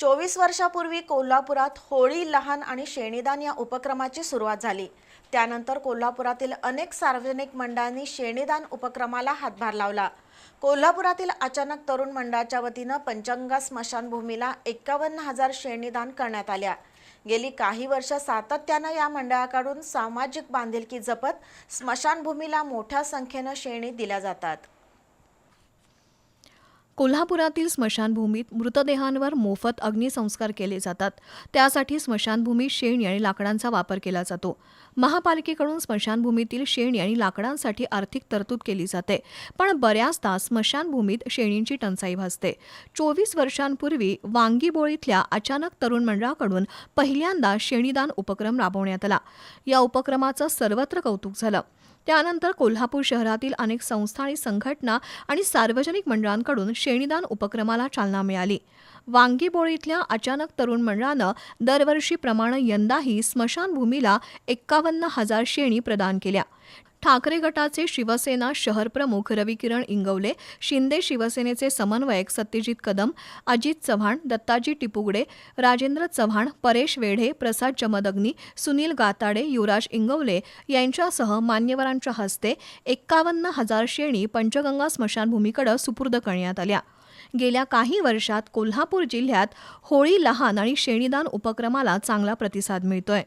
चोवीस वर्षापूर्वी कोल्हापुरात होळी लहान आणि शेणीदान या उपक्रमाची सुरुवात झाली. त्यानंतर कोल्हापुरातील अनेक सार्वजनिक मंडळांनी शेणीदान उपक्रमाला हातभार लावला. कोल्हापुरातील अचानक तरुण मंडळाच्या वतीनं पंचंगा स्मशानभूमीला एकावन्न हजार शेणीदान करण्यात आल्या. गेली काही वर्ष सातत्यानं या मंडळाकडून सामाजिक बांधिलकी जपत स्मशानभूमीला मोठ्या संख्येनं शेणी दिल्या जातात. कोल्हापुरातील स्मशानभूमीत मृतदेहांवर मोफत अग्निसंस्कार केले जातात. त्यासाठी स्मशानभूमीत शेणी आणि लाकडांचा वापर केला जातो. महापालिकेकडून स्मशानभूमीतील शेणी आणि लाकडांसाठी आर्थिक तरतूद केली जाते पण बऱ्याचदा स्मशानभूमीत शेणींची टंचाई भासते. चोवीस वर्षांपूर्वी वांगीबोळीतल्या अचानक तरुण मंडळाकडून पहिल्यांदा शेणीदान उपक्रम राबवण्यात आला. या उपक्रमाचं सर्वत्र कौतुक झालं. त्यानंतर कोल्हापूर शहरातील अनेक संस्था आणि संघटना आणि सार्वजनिक मंडळांकडून शेणीदान उपक्रमाला चालना मिळाली. वांगीबोळीतल्या अचानक तरुण मंडळानं दरवर्षीप्रमाणे यंदाही स्मशानभूमीला एक्कावन्न हजार शेणी प्रदान केल्या. ठाकरे गटाचे शिवसेना शहर प्रमुख रविकिरण इंगवले शिंदे शिवसेनेचे समन्वयक सत्यजित कदम अजित चव्हाण दत्ताजी टिपुगडे राजेंद्र चव्हाण परेश वेढे प्रसाद जमदग्नी सुनील गाताडे युवराज इंगवले यांच्यासह मान्यवरांच्या हस्ते एक्कावन्न हजार शेणी पंचगंगा स्मशानभूमीकडे सुपूर्द करण्यात आल्या. गेल्या काही वर्षात कोल्हापूर जिल्ह्यात होळी लहान आणि शेणीदान उपक्रमाला चांगला प्रतिसाद मिळतोय.